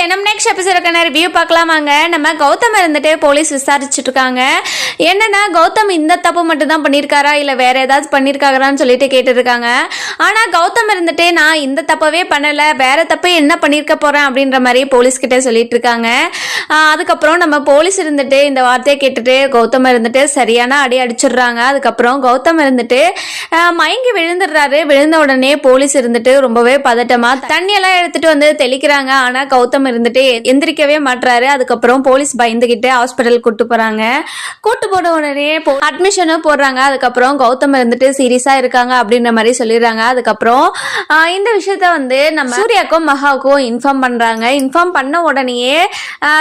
மக்களே நம்ம next எபிசோடுக்கான review பார்க்கலாமாங்க? நம்ம கௌதம் இருந்துட்டு போலீஸ் விசாரிச்சுட்டு இருக்காங்க என்னன்னா கௌதம் இந்த தப்பு மட்டும் தான் பண்ணியிருக்காரா இல்லை வேற ஏதாவது பண்ணியிருக்காங்களான்னு சொல்லிட்டு கேட்டுருக்காங்க. ஆனால் கௌதம் இருந்துட்டு நான் இந்த தப்பவே பண்ணலை வேற தப்பு என்ன பண்ணியிருக்க போகிறேன் அப்படின்ற மாதிரி போலீஸ்கிட்ட சொல்லிட்டு இருக்காங்க அதுக்கப்புறம் நம்ம போலீஸ் இருந்துட்டு இந்த வார்த்தையை கேட்டுட்டு கௌதம் இருந்துட்டு சரியான அடி அடிச்சிடுறாங்க. அதுக்கப்புறம் கௌதம் இருந்துட்டு மயங்கி விழுந்துடுறாரு. விழுந்த உடனே போலீஸ் இருந்துட்டு ரொம்பவே பதட்டமாக தண்ணியெல்லாம் எடுத்துட்டு வந்து தெளிக்கிறாங்க. ஆனால் கௌதம் இருந்துட்டு எந்திரிக்கவே மாட்டுறாரு அதுக்கப்புறம் போலீஸ் பயந்துகிட்டு ஹாஸ்பிட்டல் கூட்டு போறாங்க. கூட்டு போன உடனே அட்மிஷனும் போடுறாங்க. அதுக்கப்புறம் கௌதம் இருந்துட்டு சீரியஸா இருக்காங்க அப்படின்ற மாதிரி சொல்லிடுறாங்க. அதுக்கப்புறம் இந்த விஷயத்த வந்து நம்ம சூர்யாக்கும் மகாவுக்கும் இன்ஃபார்ம் பண்றாங்க. இன்ஃபார்ம் பண்ண உடனேயே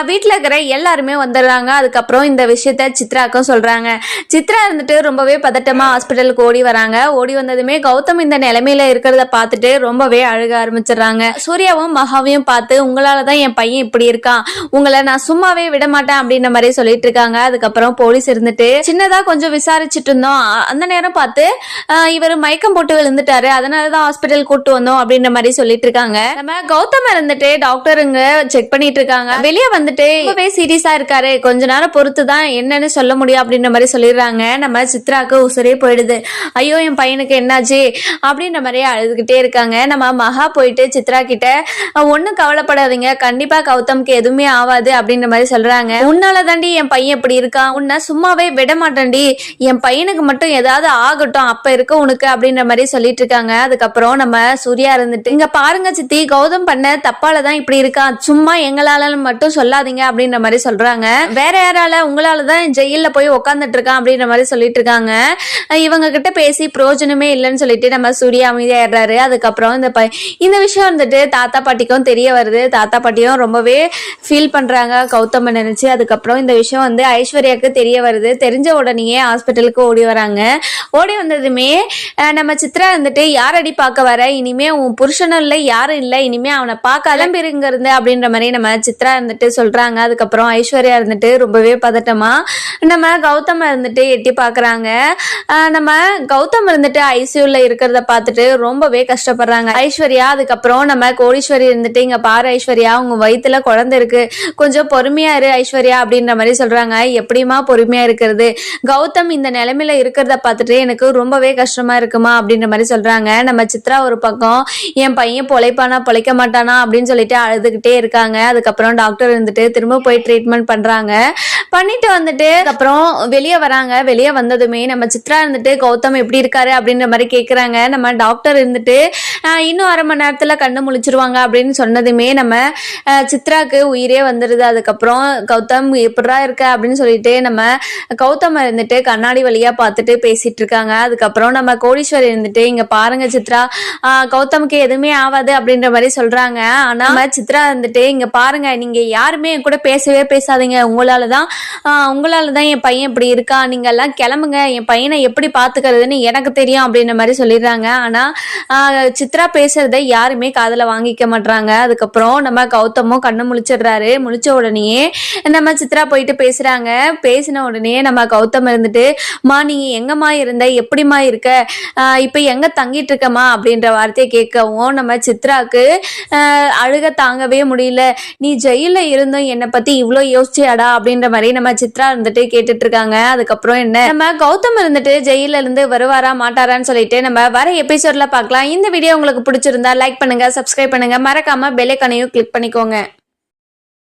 வீட்டில் இருக்கிற எல்லாருமே வந்துடுறாங்க. அதுக்கப்புறம் இந்த விஷயத்த சித்ராக்கும் சொல்றாங்க. சித்ரா இருந்துட்டு ரொம்பவே பதட்டமா ஹாஸ்பிட்டலுக்கு ஓடி வராங்க. ஓடி வந்ததுமே கௌதம் இந்த நிலைமையில இருக்கிறத பார்த்துட்டு ரொம்பவே அழுக ஆரம்பிச்சிடுறாங்க. சூர்யாவும் மகாவையும் பார்த்து உங்களால தான் என் பையன் இப்படி இருக்கான். உங்களை நான் சும்மாவே விட மாட்டேன் அப்படின்ற மாதிரி சொல்லிட்டு இருக்காங்க. அதுக்கப்புறம் போலீஸ் இருந்துட்டு சின்னதா கொஞ்சம் விசாரிச்சுட்டு இருந்தோம். அந்த நேரம் பார்த்து இவர் மயக்கம் போட்டு விழுந்துட்டாரு. அதனாலதான் ஹாஸ்பிட்டல் கூட்டு வந்தோம் அப்படின்ற மாதிரி சொல்லிட்டு இருக்காங்க. நம்ம கௌதம் இருந்துட்டு டாக்டருங்க செக் பண்ணிட்டு இருக்காங்க. வெளியே வந்துட்டு ரொம்பவே சீரியஸா இருக்காரு. கொஞ்ச நேரம் பொறுத்து தான் என்னன்னு சொல்ல முடியும் அப்படின்ற மாதிரி சொல்லிடுறாங்க. நம்ம சித்ராக்கு உசுரே போயிடுது. ஐயோ என் பையனுக்கு என்னாச்சு? அப்படின்ற மாதிரி அழுதுகிட்டே இருக்காங்க. நம்ம மகா போயிட்டு சித்ரா கிட்ட ஒன்றும் கவலைப்படாதீங்க. கண்டிப்பா கௌதம்க்கு எதுவுமே ஆகாது அப்படின்ற மாதிரி சொல்றாங்க. உன்னால தாண்டி என் பையன் இப்படி இருக்கான். உன்னை சும்மாவே விட மாட்டேன்டி. என் பையனுக்கு மட்டும் ஏதாவது ஆகட்டும். அப்ப இருக்க உனக்கு அப்படின்ற மாதிரி சொல்லிட்டு இருக்காங்க. அதுக்கப்புறம் நம்ம சூர்யா இருந்துட்டு இங்க பாருங்க சித்தி கௌதம் பண்ண தப்பால தான் இப்படி இருக்கான். சும்மா எங்களால மட்டும் சொல்லாதீங்க அப்படின்ற மாதிரி சொல்றாங்க. வேற யாரால உங்களால தான் ஜெயில போய் உக்காந்துட்டு இருக்கான் அப்படின்ற மாதிரி சொல்லிட்டு இருக்காங்க. இவங்க கிட்ட பேசி பிரயோஜனமே இல்லைன்னு சொல்லிட்டு நம்ம சூர்யா அமைதியாடுறாரு அதுக்கப்புறம் இந்த இந்த விஷயம் வந்துட்டு தாத்தா பாட்டிக்கும் தெரிய வருது. தாத்தா பாட்டியும் ரொம்பவே ஃபீல் பண்றாங்க. கௌதம் நினைச்சு. அதுக்கப்புறம் இந்த விஷயம் வந்து ஐஸ்வர்யாவுக்கு தெரிய வருது. தெரிஞ்ச உடனேயே ஹாஸ்பிட்டலுக்கு ஓடி வராங்க. ஓடி வந்ததுமே நம்ம சித்ரா வந்துட்டு யாரடி பார்க்க வர? இனிமே உன் புருஷனும் இல்லை யாரும் இல்லை. இனிமே அவனை பார்க்க அலம்பிருங்க இருந்து அப்படின்ற மாதிரி நம்ம சித்ரா இருந்துட்டு சொல்றாங்க. அதுக்கப்புறம் ஐஸ்வர்யா இருந்துட்டு ரொம்பவே பதட்டமா நம்ம கௌதம் இருந்துட்டு எட்டி பாக்குறாங்க நம்ம கௌதம் இருந்துட்டு ஐசியூல இருக்கிறத பார்த்துட்டு ரொம்பவே கஷ்டப்படுறாங்க. ஐஸ்வர்யா அதுக்கப்புறம் நம்ம கோடீஸ்வரி இருந்துட்டு இங்க பாரு ஐஸ்வர்யா உங்க வயித்துல குழந்தை இருக்கு. கொஞ்சம் பொறுமையா இரு ஐஸ்வர்யா அப்படின்ற மாதிரி சொல்றாங்க. எப்படிமா பொறுமையா இருக்கிறது? கௌதம் இந்த நிலைமையில இருக்கிறத பார்த்துட்டு எனக்கு ரொம்பவே கஷ்டமா இருக்குமா அப்படின்ற மாதிரி சொல்றாங்க. நம்ம சித்ரா ஒரு பக்கம் என் பையன் பொழைப்பானா பொழைக்க மாட்டானா? அப்படின்னு சொல்லிட்டு அழுதுகிட்டே இருக்காங்க. அதுக்கப்புறம் டாக்டர் இருந்துட்டு திரும்ப போய் ட்ரீட்மெண்ட் பண்றாங்க. பண்ணிட்டு வந்துட்டு அப்புறம் வெளியே வராங்க. வெளியே வந்ததுமே நம்ம சித்ரா இருந்துட்டு கௌதம் எப்படி இருக்காரு? அப்படின்ற மாதிரி கேட்குறாங்க நம்ம டாக்டர் இருந்துட்டு இன்னும் அரை மணி நேரத்தில் கண்ணு முழிச்சிருவாங்க. அப்படின்னு சொன்னதுமே நம்ம சித்ராக்கு உயிரே வந்துடுது அதுக்கப்புறம் கௌதம் எப்படா இருக்க? அப்படின்னு சொல்லிட்டு நம்ம கௌதம் இருந்துட்டு கண்ணாடி வழியாக பார்த்துட்டு பேசிட்டு இருக்காங்க. அதுக்கப்புறம் நம்ம கோடீஸ்வரி இருந்துட்டு இங்கே பாருங்க சித்ரா. கௌதமுக்கு எதுவுமே ஆகாது அப்படின்ற மாதிரி சொல்கிறாங்க ஆனால் நம்ம சித்ரா இருந்துட்டு இங்கே பாருங்க. நீங்கள் யாருமே என் கூட பேசவே பேசாதீங்க. உங்களால தான் உங்களால தான் என் பையன் இப்படி இருக்கா? நீங்க எல்லாம் கிளம்புங்க. என் பையனை எப்படி பாத்துக்கிறதுன்னு எனக்கு தெரியும் அப்படின்ற மாதிரி சொல்லிடுறாங்க. ஆனா சித்ரா பேசுறத யாருமே காதல வாங்கிக்க மாட்றாங்க. அதுக்கப்புறம் நம்ம கௌதமும் கண்ணு முழிச்சிடுறாரு. முழிச்ச உடனேயே நம்ம சித்ரா போயிட்டு பேசுறாங்க. பேசின உடனே நம்ம கௌதம் இருந்துட்டு மா நீங்க எங்கம்மா இருந்த? எப்படிம்மா இருக்க? இப்போ இப்ப எங்க தங்கிட்டு இருக்கமா அப்படின்ற வார்த்தையை கேட்கவும் நம்ம சித்ராக்கு அழுக தாங்கவே முடியல. நீ ஜெயில இருந்தும் என்னை பத்தி இவ்வளோ யோசிச்சியாடா? அப்படின்ற மாதிரி நம்ம சித்ரா இருந்துட்டு கேட்டுட்டு இருக்காங்க அதுக்கப்புறம் என்ன? நம்ம கௌதம் இருந்துட்டு ஜெயில இருந்து வருவாரா மாட்டாரான்னு சொல்லிட்டு நம்ம வர எபிசோட்ல பார்க்கலாம். இந்த வீடியோ உங்களுக்கு பிடிச்சிருந்தா லைக் பண்ணுங்க சப்ஸ்கிரைப் பண்ணுங்க. மறக்காம கனையும் கிளிக் பண்ணிக்கோங்க.